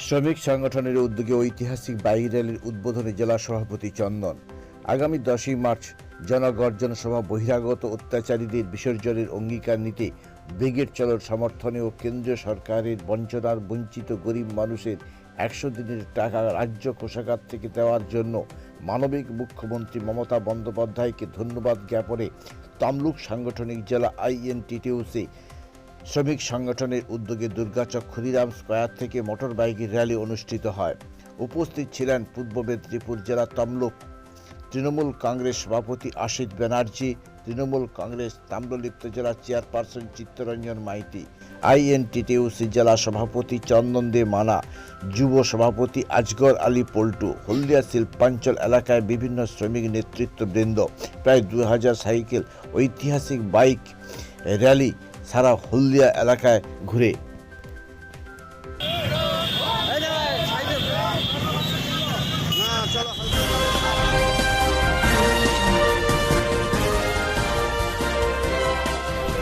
শ্রমিক সংগঠনের উদ্যোগে ঐতিহাসিক বাইক র্যালির উদ্বোধনী জেলা সভাপতি চন্দন। আগামী দশই মার্চ জনগর্জন সভা বহিরাগত অত্যাচারীদের বিসর্জনের অঙ্গীকার নিতে ব্রিগেড চলোর সমর্থনে ও কেন্দ্রীয় সরকারের বঞ্চনার বঞ্চিত গরিব মানুষের একশো দিনের টাকা রাজ্য কোষাগার থেকে দেওয়ার জন্য মানবিক মুখ্যমন্ত্রী মমতা বন্দ্যোপাধ্যায়কে ধন্যবাদ জ্ঞাপনে তমলুক সাংগঠনিক জেলা আইএনটিটিউসি শ্রমিক সংগঠনের উদ্যোগে দুর্গাচক ক্ষুদিরাম স্কয়ার থেকে মোটর বাইকের র্যালি অনুষ্ঠিত হয়। উপস্থিত ছিলেন পূর্ব মেদিনীপুর জেলা তমলুক তৃণমূল কংগ্রেস সভাপতি আশিত ব্যানার্জি, তৃণমূল কংগ্রেস তাম্রলিপ্ত জেলা চেয়ারপারসন চিত্তরঞ্জন মাইতি, আইএনটিটিউসি জেলা সভাপতি চন্দন দে মানা, যুব সভাপতি আজগর আলী পল্টু, হলদিয়া শিল্পাঞ্চল এলাকায় বিভিন্ন শ্রমিক নেতৃত্ববৃন্দ, প্রায় দু হাজার সাইকেল ঐতিহাসিক বাইক র্যালি সারা হলদিয়া এলাকায় ঘুরে।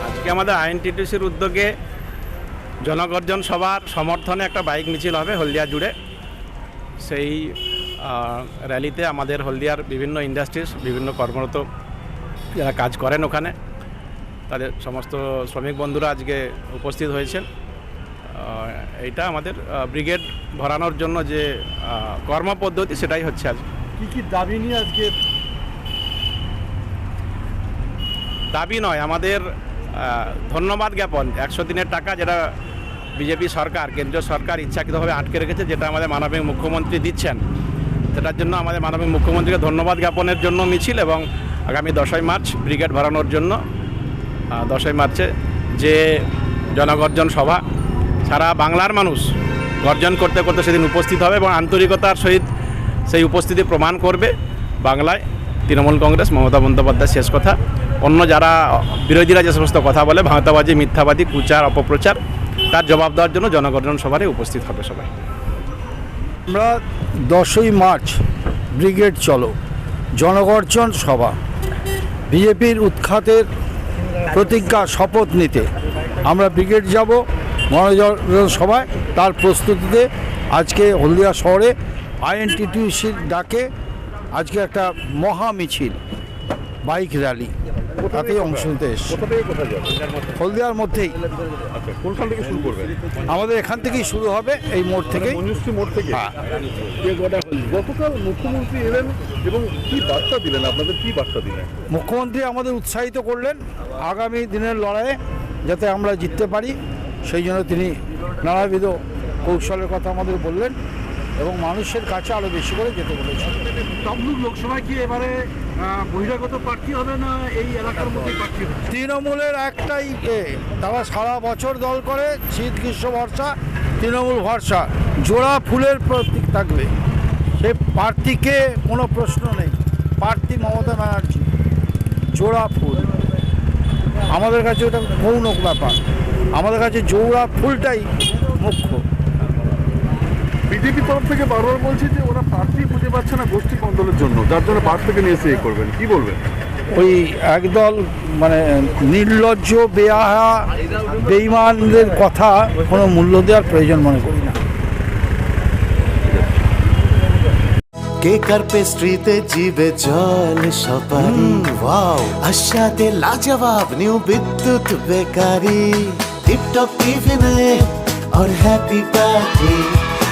আজকে আমাদের আইএনটিটিসির উদ্যোগে জনগর্জন সভার সমর্থনে একটা বাইক মিছিল হবে হলদিয়া জুড়ে। সেই র্যালিতে আমাদের হলদিয়ার বিভিন্ন ইন্ডাস্ট্রিজ বিভিন্ন কর্মরত যারা কাজ করেন ওখানে তাদের সমস্ত শ্রমিক বন্ধুরা আজকে উপস্থিত হয়েছেন। এইটা আমাদের ব্রিগেড ভরানোর জন্য যে কর্মপদ্ধতি সেটাই হচ্ছে আজ। কি কি দাবি নিয়ে আজকে? দাবি নয় আমাদের ধন্যবাদ জ্ঞাপন। একশো দিনের টাকা যেটা বিজেপি সরকার কেন্দ্রীয় সরকার ইচ্ছাকৃতভাবে আটকে রেখেছে যেটা আমাদের মানবিক মুখ্যমন্ত্রী দিচ্ছেন সেটার জন্য আমাদের মানবিক মুখ্যমন্ত্রীকে ধন্যবাদ জ্ঞাপনের জন্য মিছিল এবং আগামী দশই মার্চ ব্রিগেড ভরানোর জন্য দশই মার্চে যে জনগর্জন সভা, সারা বাংলার মানুষ গর্জন করতে করতে সেদিন উপস্থিত হবে এবং আন্তরিকতার সহিত সেই উপস্থিতি প্রমাণ করবে বাংলায় তৃণমূল কংগ্রেস, মমতা বন্দ্যোপাধ্যায় শেষ কথা। অন্য যারা বিরোধীরা যে সমস্ত কথা বলে ভাঁতাবাজি মিথ্যাবাদী, কুচার, অপপ্রচার, তার জবাব দেওয়ার জন্য জনগর্জন সভারে উপস্থিত হবে সবাই। আমরা দশই মার্চ, ব্রিগেড চলো, জনগর্জন সভা। বিজেপির উৎখাতের প্রতিজ্ঞা শপথ নিতে। আমরা ব্রিগেড যাব গণজন সভায় তার প্রস্তুতিতে আজকে হলদিয়া শহরে আইএনটিটিউসির ডাকে আজকে একটা মহা মিছিল বাইক র্যালি। তাতেই অংশ নিতে এসছে। কোথা থেকে হলদিয়ার মধ্যেই। আচ্ছা কোনখান থেকে শুরু করবেন? আমাদের এখান থেকেই শুরু হবে এই মোড় থেকেই। মঞ্জুশ্রী মোড় থেকে? হ্যাঁ। গতকাল মুখ্যমন্ত্রী এলেন এবং কি বার্তা দিলেন? আপনাদের কি বার্তা দিলেন? মুখ্যমন্ত্রী আমাদের উৎসাহিত করলেন আগামী দিনের লড়াইয়ে যাতে আমরা জিততে পারি সেই জন্য তিনি নানাবিধ কৌশলের কথা আমাদের বললেন এবং মানুষের কাছে আরও বেশি করে যেতে বলেছেন। তমলুক লোকসভায় কি এবারে বহিরাগত হবে না এই এলাকার তৃণমূলের একটাই তারা সারা বছর দল করে, শীত, গ্রীষ্ম ভরসা তৃণমূল ভরসা। জোড়া ফুলের প্রতীক থাকবে। সে প্রার্থীকে কোনো প্রশ্ন নেই। প্রার্থী মমতা ব্যানার্জি, জোড়া ফুল। আমাদের কাছে ওটা গৌণ ব্যাপার। আমাদের কাছে জোড়া ফুলটাই মুখ্য। বিজেপি তরফ থেকে বারবার বলছে যে ওরা প্রার্থী খুঁজে পাচ্ছে না গোষ্ঠী কন্দলের জন্য যার জন্য পার্ট থেকে নিয়ে এসে এ করবেন কি বলবেন ওই একদল মানে নির্লজ্জ বেয়াহা বেইমানদের কথা কোনো মূল্য দেওয়ার প্রয়োজন মনে করি না কেকার পেস্ট্রিতে জিবে জল সপারি ওয়াও আশাতে লাজবাব নিউ বিদ্যুৎ বেকারি টিপটপ টিফিনে और हैप्पी पार्टी